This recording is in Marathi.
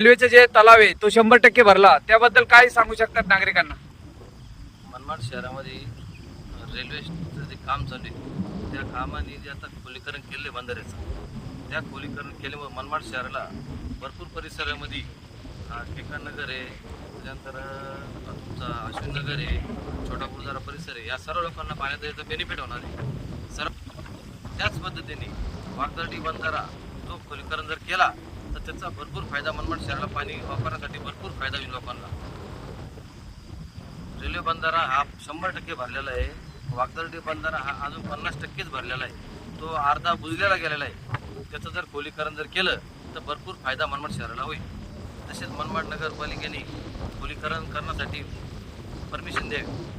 रेल्वेचे जे तलाव आहे तो शंभर टक्के भरला. त्याबद्दल काय सांगू शकतात नागरिकांना? मनमाड शहरामध्ये रेल्वेचं जे काम चालू आहे त्या कामाने जे आता खोलीकरण केले बंदराचं त्या खोलीकरण केल्यामुळे मनमाड शहराला भरपूर परिसरामध्ये अं, नगर आहे त्याच्यानंतर तुमचा अश्विन नगर आहे छोटा गुरुद्वारा परिसर आहे या सर्व लोकांना पाण्याचा याचा बेनिफिट होणार आहे. सर्व त्याच पद्धतीने वागदर्डी बंधारा तो खोलीकरण जर केला त्याचा भरपूर फायदा मनमाड शहराला पाणी वापरण्यासाठी भरपूर फायदा होईल लोकांना. रेल्वे बंधारा हा शंभर टक्के भरलेला आहे. वागदर्डी बंधारा हा अजून पन्नास टक्केच भरलेला आहे. तो अर्धा बुजलेला गेलेला आहे. त्याचं जर खोलीकरण जर केलं तर भरपूर फायदा मनमाड शहराला होईल. तसेच मनमाड नगरपालिकेने खोलीकरण करण्यासाठी परमिशन द्यावी.